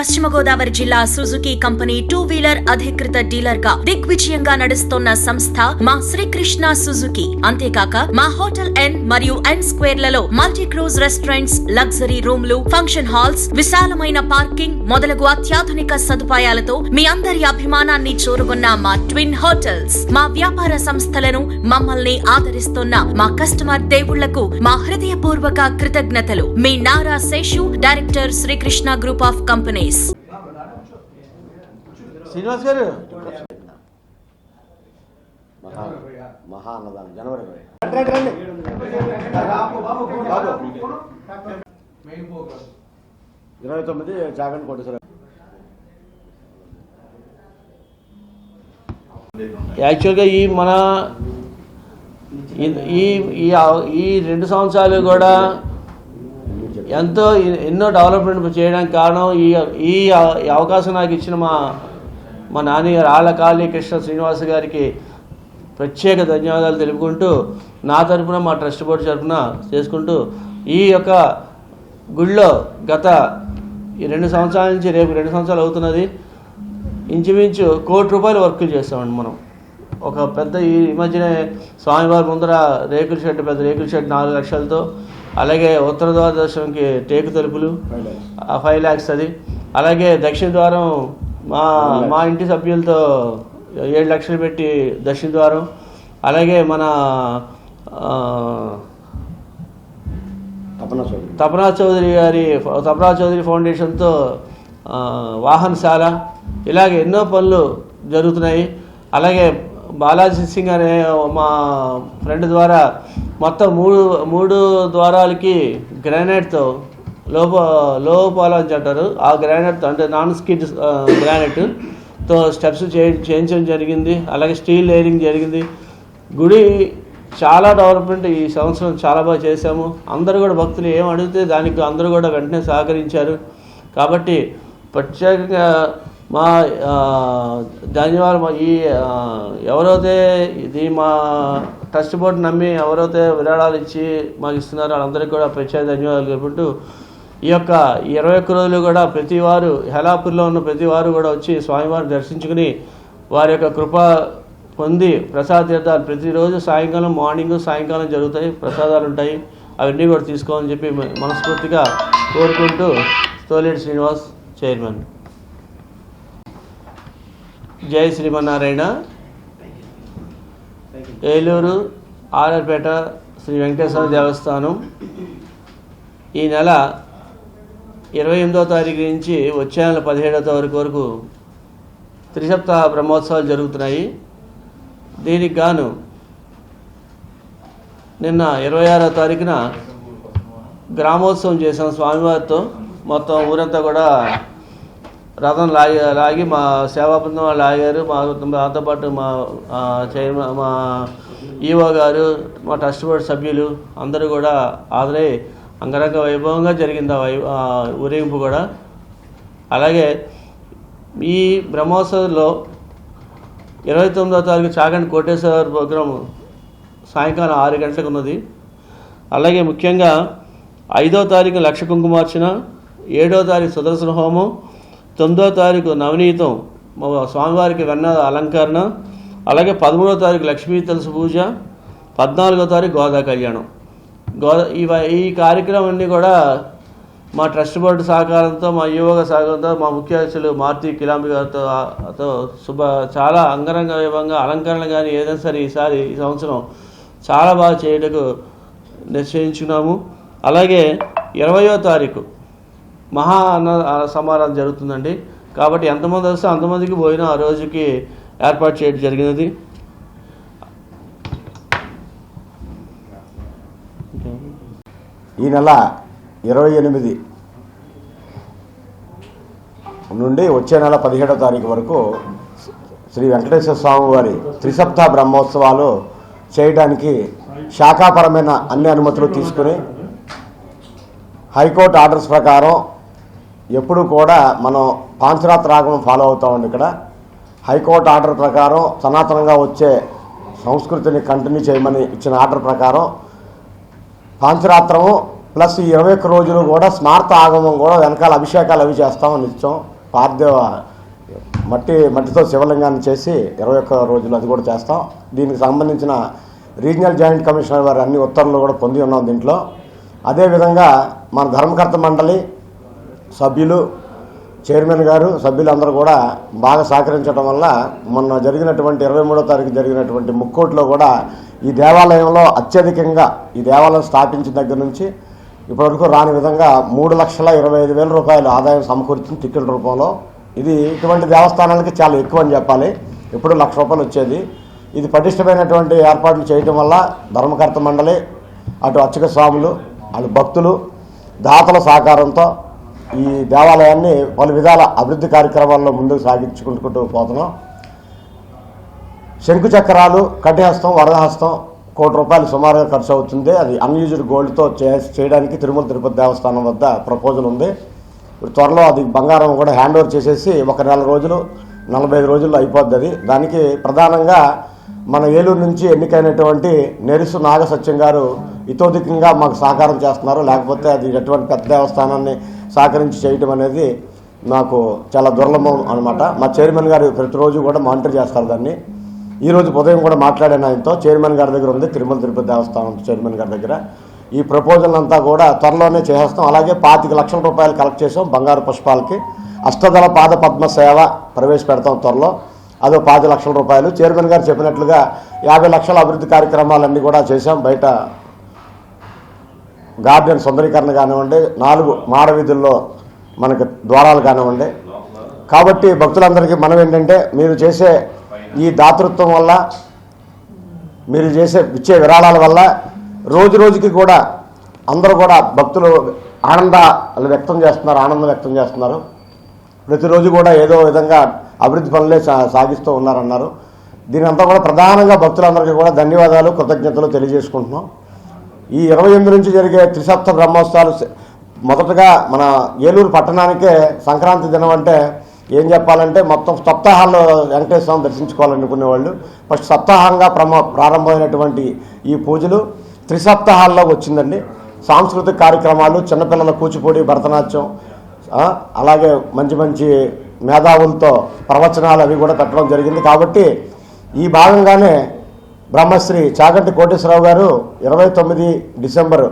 పశ్చిమ గోదావరి జిల్లా Suzuki company two wheeler అధికృత డీలర్గా దిగ్విజయంగా నడుస్తున్న సంస్థ మా శ్రీకృష్ణ సుజుకి. అంతేకాక మా హోటల్ ఎన్ మరియు ఎన్ స్క్వేర్లలో మల్టీ క్రూజ్ రెస్టారెంట్స్ లగ్జరీ రూమ్లు ఫంక్షన్ హాల్స్ విశాలమైన పార్కింగ్ మొదలగు అత్యాధునిక సదుపాయాలతో మీ అందరి అభిమానాన్ని చూరుకున్న మా ట్విన్ హోటల్స్. మా వ్యాపార సంస్థలను మమ్మల్ని ఆదరిస్తున్న మా కస్టమర్ దేవుళ్ళకు మా హృదయపూర్వక కృతజ్ఞతలు. మీ Nara Seshu director Srikrishna group of companies. Srinivas గారు? మహా మహా అన్నదానం జనవరి ఇరవై. తొమ్మిది చాగండి కోటేశ్వర యాక్చువల్గా ఈ మన ఈ- ఈ రెండు సంవత్సరాలు కూడా ఎంతో ఎన్నో డెవలప్మెంట్ చేయడానికి కారణం ఈ ఈ అవకాశం నాకు ఇచ్చిన మా మా నాన్నగారు ఆళ్ళ కాళీ కృష్ణ శ్రీనివాస గారికి ప్రత్యేక ధన్యవాదాలు తెలుపుకుంటూ నా తరపున మా ట్రస్ట్ బోర్డు తరపున చేసుకుంటూ ఈ యొక్క గుళ్ళో గత ఈ రెండు సంవత్సరాల నుంచి రేపు రెండు సంవత్సరాలు అవుతున్నది. ఇంచుమించు కోటి రూపాయలు వర్కులు చేస్తామండి మనం. ఒక పెద్ద ఈ మధ్యనే స్వామివారి ముందర రేకుల షెడ్ పెద్ద రేకుల షెడ్ నాలుగు లక్షలతో అలాగే ఉత్తర ద్వార దర్శనంకి టేకు తలుపులు ఫైవ్ ల్యాక్స్ అది. అలాగే దక్షిణ ద్వారం మా మా ఇంటి సభ్యులతో ఏడు లక్షలు పెట్టి దక్షిణ ద్వారం అలాగే మన తపన చౌదరి. తపనా చౌదరి గారి తపనా చౌదరి ఫౌండేషన్తో వాహనశాల. ఇలాగే ఎన్నో పనులు జరుగుతున్నాయి. అలాగే బాలాజీ సింగ్ అనే మా ఫ్రెండ్ ద్వారా మొత్తం మూడు మూడు ద్వారాలకి గ్రానైట్తో లోప లోపాలు అంటారు ఆ గ్రానైట్ అంటే నాన్ స్కిడ్ గ్రానైట్తో స్టెప్స్ చే చేయించడం జరిగింది. అలాగే స్టీల్ లేయరింగ్ జరిగింది. గుడి చాలా డెవలప్మెంట్ ఈ సంవత్సరం చాలా బాగా చేశాము. అందరూ కూడా భక్తులు ఏం అడిగితే దానికి అందరూ కూడా వెంటనే సహకరించారు. కాబట్టి ప్రత్యేకంగా మా ధన్యవాదాలు ఈ ఎవరైతే ఇది మా ట్రస్ట్ బోర్డు నమ్మి ఎవరైతే విరాళాలు ఇచ్చి మాకు ఇస్తున్నారో వాళ్ళందరికీ కూడా ప్రత్యేక ధన్యవాదాలు చెప్పుకుంటూ ఈ యొక్క ఇరవై ఒక్క రోజులు కూడా ప్రతి వారు హెలాపూర్లో ఉన్న ప్రతి వారు కూడా వచ్చి స్వామివారిని దర్శించుకుని వారి యొక్క కృప పొంది ప్రసాద తీర్థాలు. ప్రతిరోజు సాయంకాలం మార్నింగ్ సాయంకాలం జరుగుతాయి ప్రసాదాలు ఉంటాయి. అవన్నీ కూడా తీసుకోవాలని చెప్పి మనస్ఫూర్తిగా కోరుకుంటూ తోలేటి శ్రీనివాస్ చైర్మన్. జై శ్రీమన్నారాయణ. ఏలూరు ఆర్ఆర్పేట శ్రీ వెంకటేశ్వర దేవస్థానం. ఈ నెల ఇరవై ఎనిమిదో తారీఖు నుంచి వచ్చే నెల పదిహేడో తారీఖు వరకు త్రిసప్తాహ బ్రహ్మోత్సవాలు జరుగుతున్నాయి. దీనికి గాను నిన్న ఇరవై ఆరో తారీఖున గ్రామోత్సవం చేసాం స్వామివారితో. మొత్తం ఊరంతా కూడా రథం లాగి లాగి మా సేవా బృందం వాళ్ళు లాగారు. మా మాతో పాటు మా చైర్మన్ మా ఈఓ గారు మా ట్రస్ట్ బోర్డు సభ్యులు అందరూ కూడా హాజరై అంగరంగ వైభవంగా జరిగింది ఆ ఊరేగింపు కూడా. అలాగే ఈ బ్రహ్మోత్సవంలో ఇరవై తొమ్మిదో తారీఖు చాగండి కోటేశ్వర ప్రోగ్రాం సాయంకాలం ఆరు గంటలకు ఉన్నది. అలాగే ముఖ్యంగా ఐదో తారీఖు లక్ష కుంకుమార్చన ఏడో తారీఖు సుదర్శన హోమం తొమ్మిదో తారీఖు నవనీతం స్వామివారికి వెన్న అలంకరణ అలాగే పదమూడో తారీఖు లక్ష్మీ తులసి పూజ పద్నాలుగో తారీఖు గోదా కళ్యాణం. గోదా ఇవ ఈ కార్యక్రమాన్ని కూడా మా ట్రస్ట్ బోర్డు సహకారంతో మా యువక సహకారంతో మా ముఖ్య అధ్యక్షులు మారుతి కిలాంబి గారితో తో శుభ చాలా అంగరంగ వైభవంగా అలంకరణ కానీ ఏదైనా సరే ఈసారి ఈ సంవత్సరం చాలా బాగా చేయటకు నిశ్చయించుకున్నాము. అలాగే ఇరవయో తారీఖు మహా అన్న ఆ సమారాధన జరుగుతుందండి. కాబట్టి ఎంతమంది వస్తే అంతమందికి పోయినా ఆ రోజుకి ఏర్పాటు చేయడం జరిగినది. ఈ నెల ఇరవై ఎనిమిది నుండి వచ్చే నెల పదిహేడో తారీఖు వరకు శ్రీ వెంకటేశ్వర స్వామి వారి త్రిసప్త బ్రహ్మోత్సవాలు చేయడానికి శాఖాపరమైన అన్ని అనుమతులు తీసుకుని హైకోర్టు ఆర్డర్స్ ప్రకారం ఎప్పుడు కూడా మనం పాంచరాత్ రాగం ఫాలో అవుతామండి ఇక్కడ. హైకోర్టు ఆర్డర్ ప్రకారం సనాతనంగా వచ్చే సంస్కృతిని కంటిన్యూ చేయమని ఇచ్చిన ఆర్డర్ ప్రకారం పాంచరాత్రము ప్లస్ ఈ ఇరవై ఒక్క రోజులు కూడా స్మార్త ఆగమం కూడా వెనకాల అభిషేకాలు అవి చేస్తామని నిత్యం. పార్థివ మట్టి మట్టితో శివలింగాన్ని చేసి ఇరవై ఒక్క రోజులు అది కూడా చేస్తాం. దీనికి సంబంధించిన రీజనల్ జాయింట్ కమిషనర్ వారి అన్ని ఉత్తర్వులు కూడా పొంది ఉన్నాం దీంట్లో. అదేవిధంగా మన ధర్మకర్త మండలి సభ్యులు చైర్మన్ గారు సభ్యులందరూ కూడా బాగా సహకరించడం వల్ల మొన్న జరిగినటువంటి ఇరవై మూడో తారీఖు జరిగినటువంటి ముక్కోట్లో కూడా ఈ దేవాలయంలో అత్యధికంగా ఈ దేవాలయం స్థాపించిన దగ్గర నుంచి ఇప్పటివరకు రాని విధంగా మూడు లక్షల ఇరవై ఐదు వేల రూపాయలు ఆదాయం సమకూర్చింది టికెట్ రూపంలో. ఇది ఇటువంటి దేవస్థానాలకి చాలా ఎక్కువ అని చెప్పాలి. ఎప్పుడు లక్ష రూపాయలు వచ్చేది. ఇది పటిష్టమైనటువంటి ఏర్పాట్లు చేయటం వల్ల ధర్మకర్త మండలి అటు అర్చక స్వాములు అటు భక్తులు దాతల సహకారంతో ఈ దేవాలయాన్ని పలు విధాల అభివృద్ధి కార్యక్రమాల్లో ముందుకు సాగించుకుంటూ పోతున్నాం. శంకు చక్రాలు కటిహస్తం వరదహస్తం కోటి రూపాయలు సుమారుగా ఖర్చు అవుతుంది. అది అన్యూజ్డ్ గోల్డ్తో చే చేయడానికి తిరుమల తిరుపతి దేవస్థానం వద్ద ప్రపోజల్ ఉంది. ఇప్పుడు త్వరలో అది బంగారం కూడా హ్యాండ్ ఓవర్ చేసేసి ఒక నెల రోజులు నలభై ఐదు రోజుల్లో అయిపోద్ది అది. దానికి ప్రధానంగా మన ఏలూరు నుంచి ఎన్నికైనటువంటి నెరుసు నాగసత్యం గారు ఇతోధికంగా మాకు సహకారం చేస్తున్నారు. లేకపోతే అది ఎటువంటి పెద్ద దేవస్థానాన్ని సహకరించి చేయటం అనేది నాకు చాలా దుర్లభం అనమాట మా చైర్మన్ గారు ప్రతిరోజు కూడా మానిటర్ చేస్తారు దాన్ని. ఈరోజు ఉదయం కూడా మాట్లాడాను ఆయనతో. చైర్మన్ గారి దగ్గర ఉంది తిరుమల తిరుపతి దేవస్థానం చైర్మన్ గారి దగ్గర. ఈ ప్రపోజల్ అంతా కూడా త్వరలోనే చేసేస్తాం. అలాగే పాతిక లక్షల రూపాయలు కలెక్ట్ చేసాం బంగారు పుష్పాలకి. అష్టదళ పాద పద్మ సేవ ప్రవేశపెడతాం త్వరలో. అదో పాతి లక్షల రూపాయలు. చైర్మన్ గారు చెప్పినట్లుగా యాభై లక్షల అభివృద్ధి కార్యక్రమాలన్నీ కూడా చేశాం. బయట గార్డెన్ సుందరీకరణ కానివ్వండి నాలుగు మాడ వీధుల్లో మనకి ద్వారాలు కానివ్వండి. కాబట్టి భక్తులందరికీ మనం ఏంటంటే మీరు చేసే ఈ దాతృత్వం వల్ల మీరు చేసే ఇచ్చే విరాళాల వల్ల రోజు రోజుకి కూడా అందరూ కూడా భక్తులు ఆనందాలు వ్యక్తం చేస్తున్నారు ఆనందం వ్యక్తం చేస్తున్నారు. ప్రతిరోజు కూడా ఏదో విధంగా అభివృద్ధి పనులే సా- సాగిస్తూ ఉన్నారన్నారు. దీనంతా కూడా ప్రధానంగా భక్తులందరికీ కూడా ధన్యవాదాలు కృతజ్ఞతలు తెలియజేసుకుంటున్నాం. ఈ ఇరవై ఎనిమిది నుంచి జరిగే త్రిసప్త బ్రహ్మోత్సవాలు మొదటగా మన ఏలూరు పట్టణానికే సంక్రాంతి దినం అంటే ఏం చెప్పాలంటే మొత్తం సప్తాహాల్లో వెంకటేశ్వర స్వామి దర్శించుకోవాలనుకునే వాళ్ళు ఫస్ట్ సప్తాహంగా ప్రమ ప్రారంభమైనటువంటి ఈ పూజలు త్రిసప్తాహాల్లో వచ్చిందండి. సాంస్కృతిక కార్యక్రమాలు చిన్నపిల్లల కూచిపూడి భరతనాట్యం అలాగే మంచి మంచి మేధావులతో ప్రవచనాలు అవి కూడా పెట్టడం జరిగింది. కాబట్టి ఈ భాగంగానే బ్రహ్మశ్రీ చాగంటి కోటేశ్వరరావు గారు ఇరవై తొమ్మిది డిసెంబర్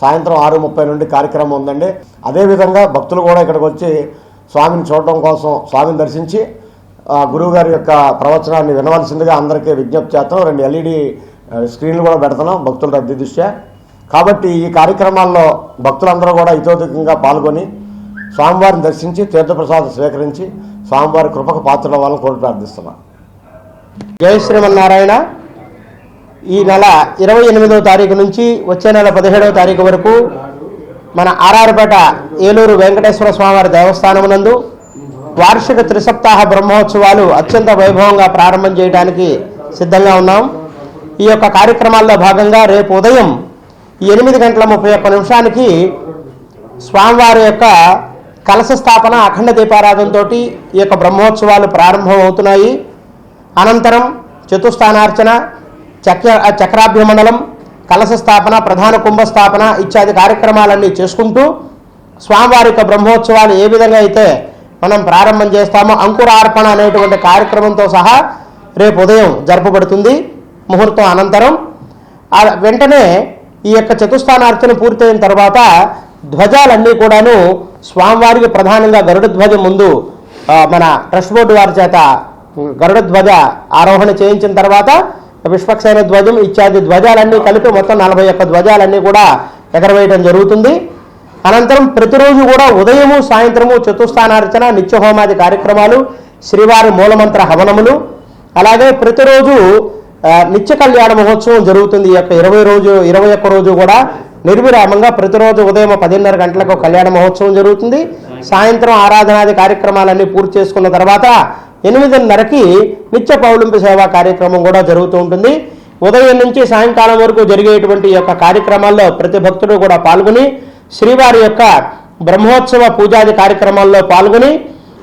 సాయంత్రం ఆరు ముప్పై నుండి కార్యక్రమం ఉందండి. అదేవిధంగా భక్తులు కూడా ఇక్కడికి వచ్చి స్వామిని చూడటం కోసం స్వామిని దర్శించి గురువు గారి యొక్క ప్రవచనాన్ని వినవలసిందిగా అందరికీ విజ్ఞప్తి చేస్తాం రెండు ఎల్ఈడి స్క్రీన్లు కూడా పెడుతున్నాం భక్తుల రద్దీ దృష్ట్యా. కాబట్టి ఈ కార్యక్రమాల్లో భక్తులందరూ కూడా ఇతోధికంగా పాల్గొని స్వామివారిని దర్శించి తీర్థప్రసాదం స్వీకరించి స్వామివారి కృపకు పాత్రల వాళ్ళని కోరి ప్రార్థిస్తున్నాం. జయ శ్రీమన్నారాయణ. ఈ నెల ఇరవై ఎనిమిదవ తారీఖు నుంచి వచ్చే నెల పదిహేడవ తారీఖు వరకు మన ఆర్ఆర్పేట ఏలూరు వెంకటేశ్వర స్వామివారి దేవస్థానమునందు వార్షిక త్రిసప్తాహ బ్రహ్మోత్సవాలు అత్యంత వైభవంగా ప్రారంభం చేయడానికి సిద్ధంగా ఉన్నాం. ఈ యొక్క కార్యక్రమాల్లో భాగంగా రేపు ఉదయం ఎనిమిది గంటల ముప్పై ఒక్క నిమిషానికి స్వామివారి యొక్క కలశ స్థాపన అఖండ దీపారాధనతో ఈ యొక్క బ్రహ్మోత్సవాలు ప్రారంభం అవుతున్నాయి అనంతరం చతుస్థానార్చన చక్ర చక్రాభ్యమండలం కలశ స్థాపన ప్రధాన కుంభ స్థాపన ఇత్యాది కార్యక్రమాలన్నీ చేసుకుంటూ స్వామివారి యొక్క బ్రహ్మోత్సవాలు ఏ విధంగా అయితే మనం ప్రారంభం చేస్తామో అంకురార్పణ అనేటువంటి కార్యక్రమంతో సహా రేపు ఉదయం జరపబడుతుంది ముహూర్తం అనంతరం. వెంటనే ఈ యొక్క చతుస్థానార్చన పూర్తయిన తర్వాత ధ్వజాలన్నీ కూడాను స్వామివారికి ప్రధానంగా గరుడ ధ్వజం ముందు మన ట్రస్ట్ బోర్డు వారి చేత గరుడ ధ్వజ ఆరోహణ చేయించిన తర్వాత విష్పక్షైన ధ్వజం ఇత్యాది ధ్వజాలన్నీ కలిపి మొత్తం నలభై ఒక్క ధ్వజాలన్నీ కూడా ఎగరవేయడం జరుగుతుంది. అనంతరం ప్రతిరోజు కూడా ఉదయము సాయంత్రము చతుస్థానార్చన నిత్యహోమాది కార్యక్రమాలు శ్రీవారి మూలమంత్ర హవనములు. అలాగే ప్రతిరోజు నిత్య కళ్యాణ మహోత్సవం జరుగుతుంది. ఈ యొక్క ఇరవై రోజు ఇరవై ఒక్క రోజు కూడా నిర్విరామంగా ప్రతిరోజు ఉదయం పదిన్నర గంటలకు కళ్యాణ మహోత్సవం జరుగుతుంది. సాయంత్రం ఆరాధనాది కార్యక్రమాలన్నీ పూర్తి చేసుకున్న తర్వాత ఎనిమిదిన్నరకి నిత్య పౌలింపు సేవా కార్యక్రమం కూడా జరుగుతూ ఉంటుంది. ఉదయం నుంచి సాయంకాలం వరకు జరిగేటువంటి యొక్క కార్యక్రమాల్లో ప్రతి భక్తుడు కూడా పాల్గొని శ్రీవారి యొక్క బ్రహ్మోత్సవ పూజాది కార్యక్రమాల్లో పాల్గొని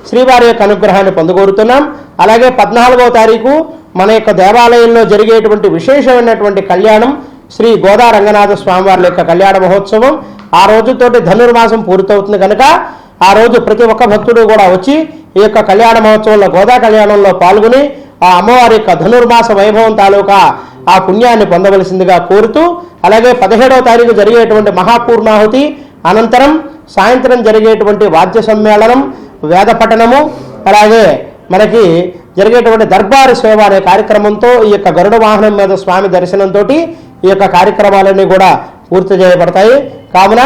శ్రీవారి యొక్క అనుగ్రహాన్ని పొందగోరుతున్నాం అలాగే పద్నాలుగవ తారీఖు మన యొక్క దేవాలయంలో జరిగేటువంటి విశేషమైనటువంటి కళ్యాణం శ్రీ గోదా రంగనాథ స్వామివారి యొక్క కళ్యాణ మహోత్సవం. ఆ రోజుతోటి ధనుర్మాసం పూర్తవుతుంది కనుక ఆ రోజు ప్రతి ఒక్క భక్తుడు కూడా వచ్చి ఈ యొక్క కళ్యాణ మహోత్సవంలో గోదా కళ్యాణంలో పాల్గొని ఆ అమ్మవారి యొక్క ధనుర్మాస వైభవం తాలూకా ఆ పుణ్యాన్ని పొందవలసిందిగా కోరుతూ అలాగే పదిహేడవ తారీఖు జరిగేటువంటి మహాపూర్ణాహుతి అనంతరం సాయంత్రం జరిగేటువంటి వాద్య సమ్మేళనం వేద పఠనము అలాగే మనకి జరిగేటువంటి దర్బారు సేవ అనే కార్యక్రమంతో ఈ యొక్క గరుడ వాహనం మీద స్వామి దర్శనంతో ఈ యొక్క కార్యక్రమాలన్నీ కూడా పూర్తి చేయబడతాయి. కావున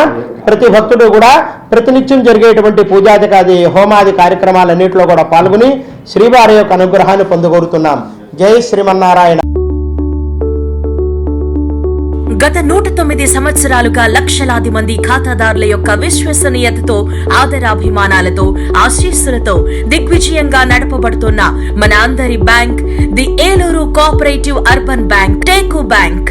ప్రతి భక్తుడు కూడా ప్రతినిత్యం జరిగేటువంటి పూజాదికాది హోమాది కార్యక్రమాలన్నింటిలో కూడా పాల్గొని శ్రీవారి యొక్క అనుగ్రహాన్ని పొందుకోరుతున్నాం జై శ్రీమన్నారాయణ. గత నూట తొమ్మిది సంవత్సరాలుగా లక్షలాది మంది ఖాతాదారుల యొక్క విశ్వసనీయతతో ఆదరాభిమానాలతో ఆశీస్సులతో దిగ్విజయంగా నడపబడుతున్న మన అందరి bank the Eluru cooperative urban bank teak bank.